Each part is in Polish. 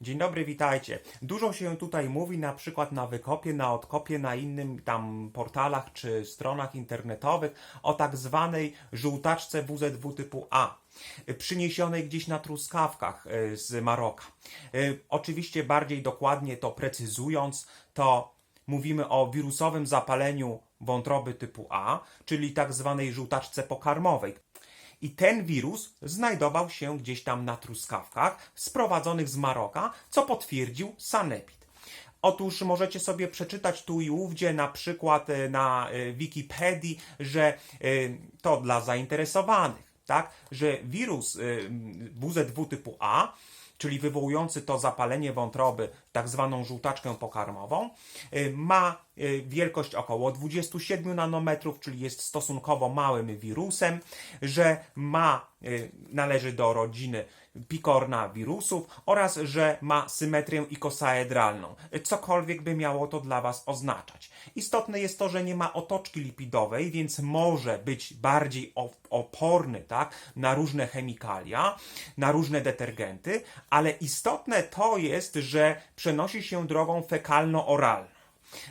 Dzień dobry, witajcie. Dużo się tutaj mówi na przykład na Wykopie, na Odkopie, na innym tam portalach czy stronach internetowych o tak zwanej żółtaczce WZW typu A, przyniesionej gdzieś na truskawkach y, z Maroka. Y, Oczywiście bardziej dokładnie to precyzując, to mówimy o wirusowym zapaleniu wątroby typu A, czyli tak zwanej żółtaczce pokarmowej. I ten wirus znajdował się gdzieś tam na truskawkach sprowadzonych z Maroka, co potwierdził Sanepid. Otóż możecie sobie przeczytać tu i ówdzie, na przykład e, na e, Wikipedii, że e, to dla zainteresowanych, tak, że wirus WZW typu A czyli wywołujący to zapalenie wątroby, tak zwaną żółtaczkę pokarmową, y, ma y, wielkość około 27 nanometrów, czyli jest stosunkowo małym wirusem, że ma, y, należy do rodziny pikorna wirusów oraz, że ma symetrię ikosaedralną, cokolwiek by miało to dla Was oznaczać. Istotne jest to, że nie ma otoczki lipidowej, więc może być bardziej op- oporny tak, na różne chemikalia, na różne detergenty, ale istotne to jest, że przenosi się drogą fekalno-oralną.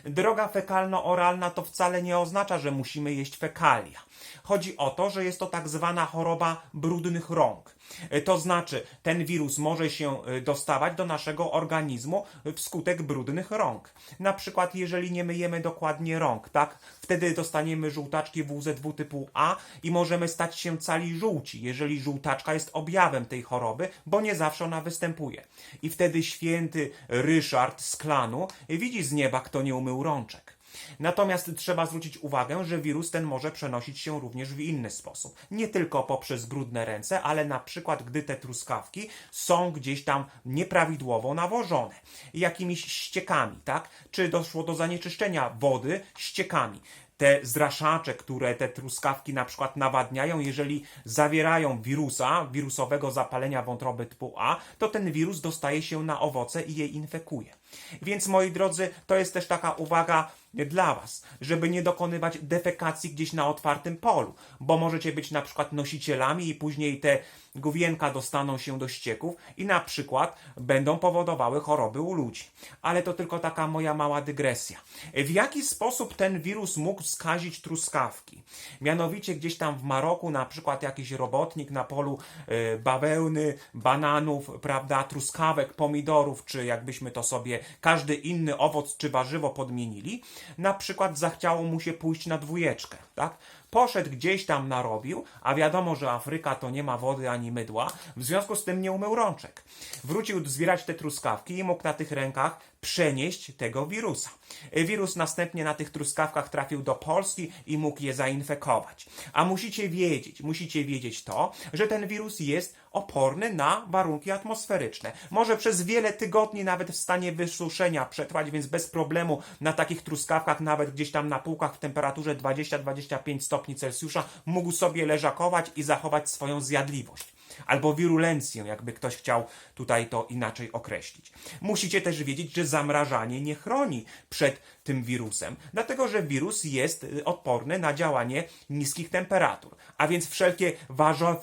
Droga fekalno-oralna to wcale nie oznacza, że musimy jeść fekalia. Chodzi o to, że jest to tak zwana choroba brudnych rąk. E, To znaczy, ten wirus może się e, dostawać do naszego organizmu wskutek brudnych rąk. Na przykład, jeżeli nie myjemy dokładnie rąk, tak? Wtedy dostaniemy żółtaczki WZW typu A i możemy stać się cali żółci, jeżeli żółtaczka jest objawem tej choroby, bo nie zawsze ona występuje. I wtedy święty Ryszard z klanu widzi z nieba, kto nie umył rączek. Natomiast trzeba zwrócić uwagę, że wirus ten może przenosić się również w inny sposób. Nie tylko poprzez brudne ręce, ale na przykład gdy te truskawki są gdzieś tam nieprawidłowo nawożone. Jakimiś ściekami, tak? Czy doszło do zanieczyszczenia wody ściekami te zraszacze, które te truskawki na przykład nawadniają, jeżeli zawierają wirusa, wirusowego zapalenia wątroby typu A, to ten wirus dostaje się na owoce i je infekuje. Więc moi drodzy, to jest też taka uwaga dla Was, żeby nie dokonywać defekacji gdzieś na otwartym polu, bo możecie być na przykład nosicielami i później te główienka dostaną się do ścieków i na przykład będą powodowały choroby u ludzi. Ale to tylko taka moja mała dygresja. W jaki sposób ten wirus mógł skazić truskawki? Mianowicie gdzieś tam w Maroku na przykład jakiś robotnik na polu e, bawełny, bananów, prawda, truskawek, pomidorów, czy jakbyśmy to sobie każdy inny owoc czy warzywo podmienili, na przykład zachciało mu się pójść na dwójeczkę, tak? Poszedł gdzieś tam narobił, a wiadomo, że Afryka to nie ma wody ani mydła, w związku z tym nie umył rączek. Wrócił zbierać te truskawki i mógł na tych rękach przenieść tego wirusa. Wirus następnie na tych truskawkach trafił do Polski i mógł je zainfekować. A musicie wiedzieć, musicie wiedzieć to, że ten wirus jest oporny na warunki atmosferyczne. Może przez wiele tygodni nawet w stanie wysuszenia przetrwać, więc bez problemu na takich truskawkach, nawet gdzieś tam na półkach w temperaturze 20-25 stopni Celsjusza, mógł sobie leżakować i zachować swoją zjadliwość albo wirulencję, jakby ktoś chciał tutaj to inaczej określić. Musicie też wiedzieć, że zamrażanie nie chroni przed tym wirusem, dlatego że wirus jest y, odporny na działanie niskich temperatur, a więc wszelkie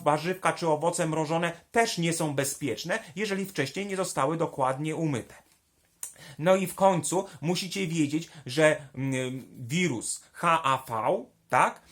warzywka czy owoce mrożone też nie są bezpieczne, jeżeli wcześniej nie zostały dokładnie umyte. No i w końcu musicie wiedzieć, że mm, wirus HAV, tak?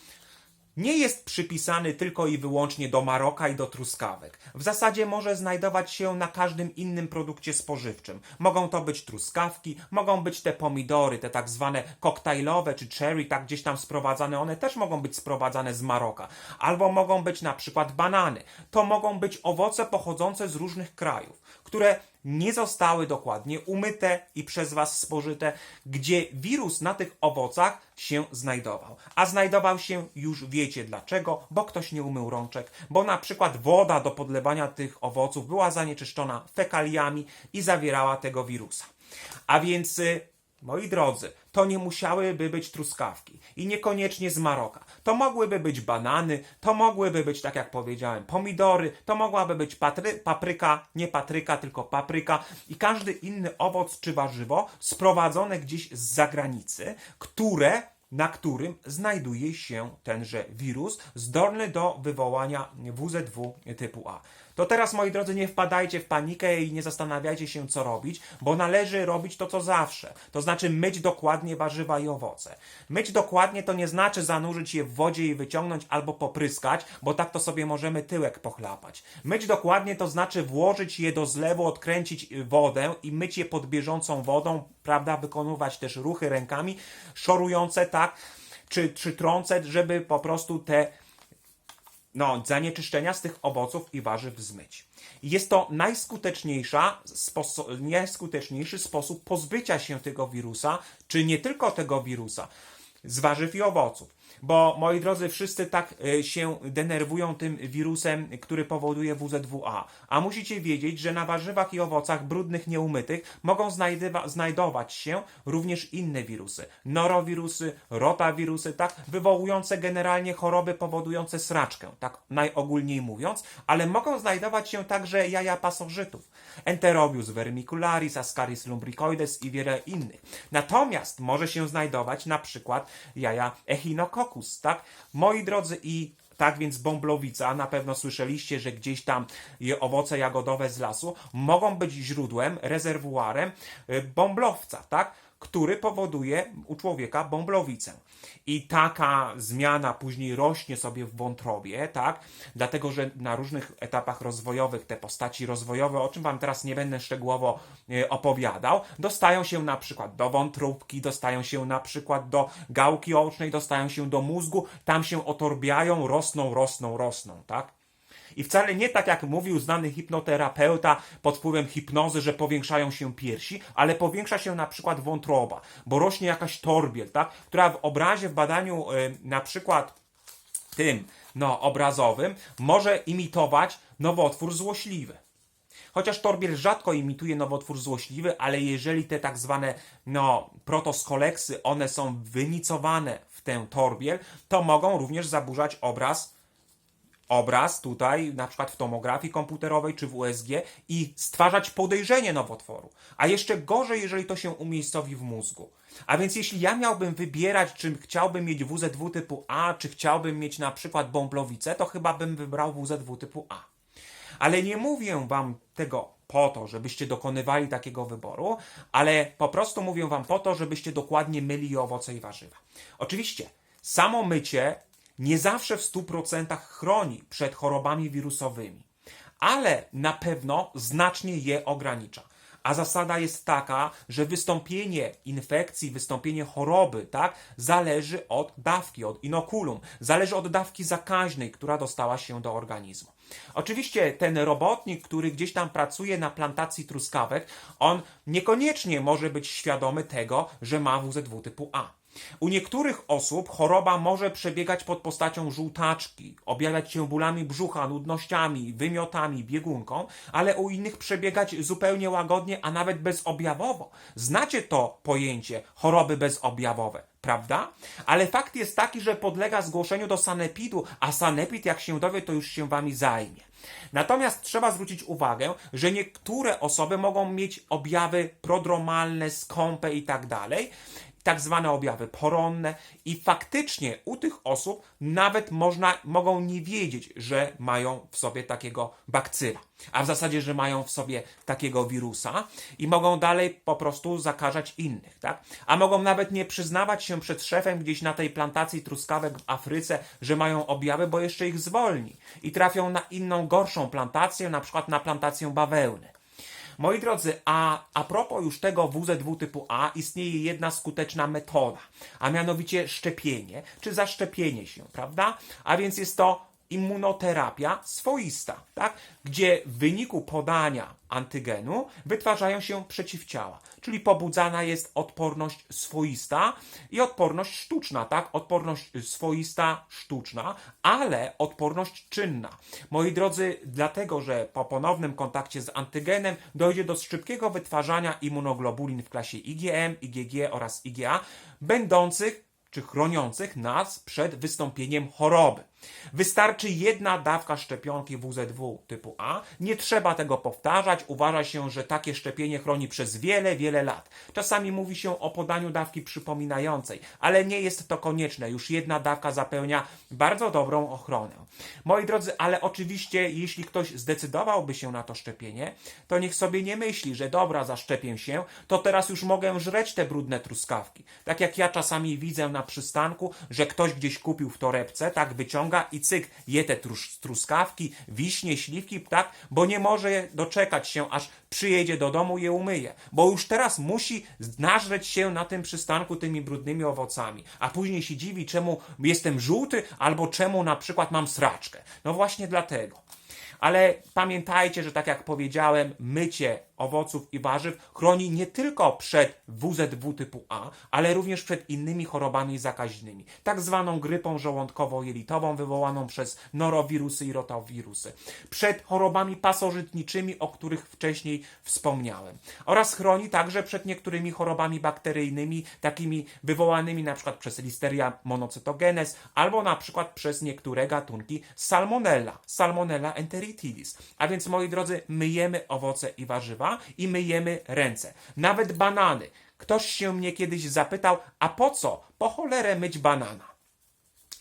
Nie jest przypisany tylko i wyłącznie do Maroka i do truskawek. W zasadzie może znajdować się na każdym innym produkcie spożywczym. Mogą to być truskawki, mogą być te pomidory, te tak zwane koktajlowe czy cherry, tak gdzieś tam sprowadzane, one też mogą być sprowadzane z Maroka. Albo mogą być na przykład banany. To mogą być owoce pochodzące z różnych krajów, które nie zostały dokładnie umyte i przez Was spożyte, gdzie wirus na tych owocach się znajdował. A znajdował się już wiecie dlaczego, bo ktoś nie umył rączek, bo na przykład woda do podlewania tych owoców była zanieczyszczona fekaliami i zawierała tego wirusa. A więc y, Moi drodzy, to nie musiałyby być truskawki i niekoniecznie z Maroka. To mogłyby być banany, to mogłyby być, tak jak powiedziałem, pomidory, to mogłaby być patry, papryka, nie patryka, tylko papryka i każdy inny owoc czy warzywo sprowadzone gdzieś z zagranicy, które na którym znajduje się tenże wirus zdolny do wywołania WZW typu A. To teraz, moi drodzy, nie wpadajcie w panikę i nie zastanawiajcie się, co robić, bo należy robić to, co zawsze. To znaczy myć dokładnie warzywa i owoce. Myć dokładnie to nie znaczy zanurzyć je w wodzie i wyciągnąć albo popryskać, bo tak to sobie możemy tyłek pochlapać. Myć dokładnie to znaczy włożyć je do zlewu, odkręcić wodę i myć je pod bieżącą wodą, prawda, wykonywać też ruchy rękami szorujące, tak, czy, czy żeby po prostu te no, zanieczyszczenia z tych owoców i warzyw zmyć. Jest to najskuteczniejsza najskuteczniejszy sposób pozbycia się tego wirusa, czy nie tylko tego wirusa, z warzyw i owoców. Bo moi drodzy, wszyscy tak e, się denerwują tym wirusem, który powoduje WZWA. A musicie wiedzieć, że na warzywach i owocach brudnych, nieumytych mogą znajdować się również inne wirusy. Norowirusy, rotawirusy, tak, wywołujące generalnie choroby powodujące sraczkę, tak najogólniej mówiąc, ale mogą znajdować się także jaja pasożytów. Enterobius vermicularis, Ascaris lumbricoides i wiele innych. Natomiast może się znajdować na przykład jaja echinococcus, tak? Moi drodzy i tak więc bąblowica, na pewno słyszeliście, że gdzieś tam owoce jagodowe z lasu mogą być źródłem, rezerwuarem y, bąblowca, tak? Który powoduje u człowieka bąblowicę. I taka zmiana później rośnie sobie w wątrobie, tak? Dlatego, że na różnych etapach rozwojowych te postaci rozwojowe, o czym Wam teraz nie będę szczegółowo e, opowiadał, dostają się na przykład do wątróbki, dostają się na przykład do gałki ocznej, dostają się do mózgu, tam się otorbiają, rosną, rosną, rosną, tak? I wcale nie tak jak mówił znany hipnoterapeuta pod wpływem hipnozy, że powiększają się piersi, ale powiększa się na przykład wątroba, bo rośnie jakaś torbiel, tak? która w obrazie, w badaniu y, na przykład tym no, obrazowym może imitować nowotwór złośliwy. Chociaż torbiel rzadko imituje nowotwór złośliwy, ale jeżeli te tak zwane no, protoskoleksy, one są wynicowane w tę torbiel, to mogą również zaburzać obraz obraz tutaj, na przykład w tomografii komputerowej czy w USG i stwarzać podejrzenie nowotworu. A jeszcze gorzej, jeżeli to się umiejscowi w mózgu. A więc jeśli ja miałbym wybierać, czy chciałbym mieć WZW typu A, czy chciałbym mieć na przykład bąblowicę, to chyba bym wybrał WZW typu A. Ale nie mówię wam tego po to, żebyście dokonywali takiego wyboru, ale po prostu mówię wam po to, żebyście dokładnie myli owoce i warzywa. Oczywiście, samo mycie nie zawsze w 100% chroni przed chorobami wirusowymi, ale na pewno znacznie je ogranicza. A zasada jest taka, że wystąpienie infekcji, wystąpienie choroby, tak, zależy od dawki, od inokulum, zależy od dawki zakaźnej, która dostała się do organizmu. Oczywiście ten robotnik, który gdzieś tam pracuje na plantacji truskawek, on niekoniecznie może być świadomy tego, że ma WZW typu A. U niektórych osób choroba może przebiegać pod postacią żółtaczki, objawiać się bólami brzucha, nudnościami, wymiotami, biegunką, ale u innych przebiegać zupełnie łagodnie, a nawet bezobjawowo. Znacie to pojęcie choroby bezobjawowe, prawda? Ale fakt jest taki, że podlega zgłoszeniu do sanepidu, a sanepid jak się dowie, to już się wami zajmie. Natomiast trzeba zwrócić uwagę, że niektóre osoby mogą mieć objawy prodromalne, skąpe i tak dalej, tak zwane objawy poronne i faktycznie u tych osób nawet można, mogą nie wiedzieć, że mają w sobie takiego bakcyla, a w zasadzie, że mają w sobie takiego wirusa i mogą dalej po prostu zakażać innych, tak? A mogą nawet nie przyznawać się przed szefem gdzieś na tej plantacji truskawek w Afryce, że mają objawy, bo jeszcze ich zwolni i trafią na inną, gorszą plantację, na przykład na plantację bawełny. Moi drodzy, a, a propos już tego WZW typu A, istnieje jedna skuteczna metoda, a mianowicie szczepienie, czy zaszczepienie się, prawda? A więc jest to immunoterapia swoista, tak? gdzie w wyniku podania antygenu wytwarzają się przeciwciała, czyli pobudzana jest odporność swoista i odporność sztuczna, tak? Odporność swoista, sztuczna, ale odporność czynna. Moi drodzy, dlatego, że po ponownym kontakcie z antygenem dojdzie do szybkiego wytwarzania immunoglobulin w klasie IgM, IgG oraz IgA, będących czy chroniących nas przed wystąpieniem choroby. Wystarczy jedna dawka szczepionki WZW typu A. Nie trzeba tego powtarzać. Uważa się, że takie szczepienie chroni przez wiele, wiele lat. Czasami mówi się o podaniu dawki przypominającej, ale nie jest to konieczne. Już jedna dawka zapewnia bardzo dobrą ochronę. Moi drodzy, ale oczywiście, jeśli ktoś zdecydowałby się na to szczepienie, to niech sobie nie myśli, że dobra, zaszczepię się, to teraz już mogę żreć te brudne truskawki. Tak jak ja czasami widzę na przystanku, że ktoś gdzieś kupił w torebce, tak wyciąga i cyk, je te trus- truskawki, wiśnie, śliwki, tak, bo nie może doczekać się, aż przyjedzie do domu i je umyje, bo już teraz musi nażreć się na tym przystanku tymi brudnymi owocami, a później się dziwi, czemu jestem żółty, albo czemu na przykład mam sraczkę. No właśnie dlatego. Ale pamiętajcie, że tak jak powiedziałem, mycie owoców i warzyw chroni nie tylko przed WZW typu A, ale również przed innymi chorobami zakaźnymi, tak zwaną grypą żołądkowo-jelitową wywołaną przez norowirusy i rotawirusy, przed chorobami pasożytniczymi, o których wcześniej wspomniałem, oraz chroni także przed niektórymi chorobami bakteryjnymi, takimi wywołanymi przykład przez Listeria monocytogenes albo przykład przez niektóre gatunki Salmonella, Salmonella enteritidis. A więc moi drodzy, myjemy owoce i warzywa i myjemy ręce. Nawet banany. Ktoś się mnie kiedyś zapytał, a po co? Po cholerę myć banana.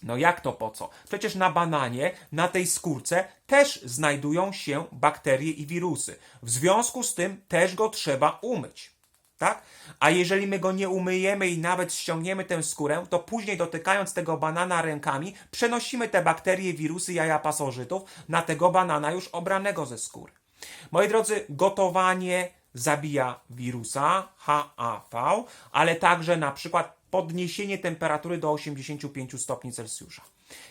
No jak to po co? Przecież na bananie, na tej skórce też znajdują się bakterie i wirusy. W związku z tym też go trzeba umyć. Tak? A jeżeli my go nie umyjemy i nawet ściągniemy tę skórę, to później dotykając tego banana rękami, przenosimy te bakterie, wirusy, jaja pasożytów na tego banana już obranego ze skóry. Moi drodzy, gotowanie zabija wirusa HAV, ale także na przykład podniesienie temperatury do 85 stopni Celsjusza.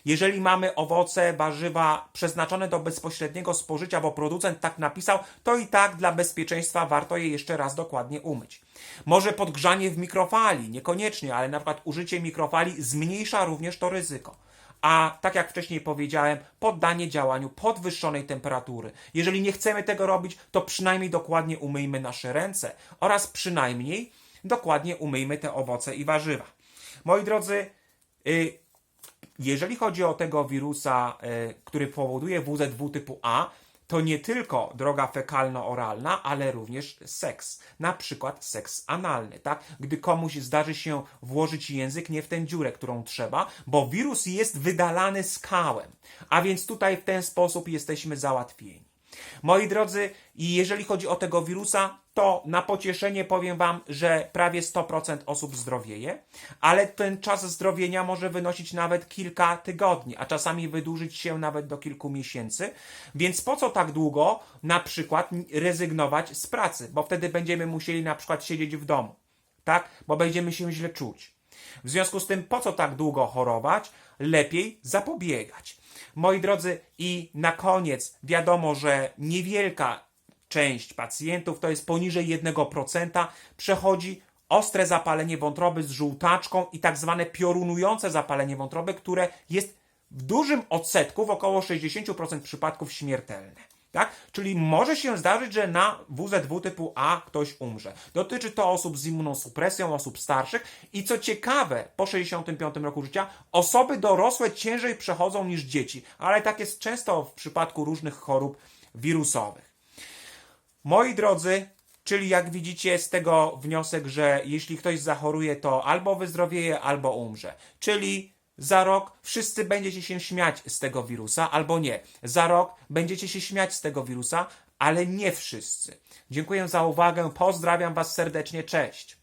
Jeżeli mamy owoce, warzywa przeznaczone do bezpośredniego spożycia, bo producent tak napisał, to i tak dla bezpieczeństwa warto je jeszcze raz dokładnie umyć. Może podgrzanie w mikrofali, niekoniecznie, ale na przykład użycie mikrofali zmniejsza również to ryzyko. A tak jak wcześniej powiedziałem, poddanie działaniu podwyższonej temperatury. Jeżeli nie chcemy tego robić, to przynajmniej dokładnie umyjmy nasze ręce oraz przynajmniej dokładnie umyjmy te owoce i warzywa. Moi drodzy, y, jeżeli chodzi o tego wirusa, y, który powoduje WZW typu A, to nie tylko droga fekalno-oralna, ale również seks. Na przykład seks analny, tak? Gdy komuś zdarzy się włożyć język nie w tę dziurę, którą trzeba, bo wirus jest wydalany skałem. A więc tutaj w ten sposób jesteśmy załatwieni. Moi drodzy, jeżeli chodzi o tego wirusa, to na pocieszenie powiem Wam, że prawie 100% osób zdrowieje, ale ten czas zdrowienia może wynosić nawet kilka tygodni, a czasami wydłużyć się nawet do kilku miesięcy. Więc po co tak długo na przykład rezygnować z pracy? Bo wtedy będziemy musieli na przykład siedzieć w domu, tak? Bo będziemy się źle czuć. W związku z tym, po co tak długo chorować? Lepiej zapobiegać. Moi drodzy, i na koniec wiadomo, że niewielka część pacjentów, to jest poniżej 1%, przechodzi ostre zapalenie wątroby z żółtaczką i tak zwane piorunujące zapalenie wątroby, które jest w dużym odsetku, w około 60% przypadków śmiertelne. Tak? Czyli może się zdarzyć, że na WZW typu A ktoś umrze. Dotyczy to osób z immunosupresją, osób starszych i co ciekawe, po 65 roku życia osoby dorosłe ciężej przechodzą niż dzieci, ale tak jest często w przypadku różnych chorób wirusowych. Moi drodzy, czyli jak widzicie z tego wniosek, że jeśli ktoś zachoruje, to albo wyzdrowieje, albo umrze. Czyli za rok wszyscy będziecie się śmiać z tego wirusa, albo nie. Za rok będziecie się śmiać z tego wirusa, ale nie wszyscy. Dziękuję za uwagę, pozdrawiam Was serdecznie, cześć.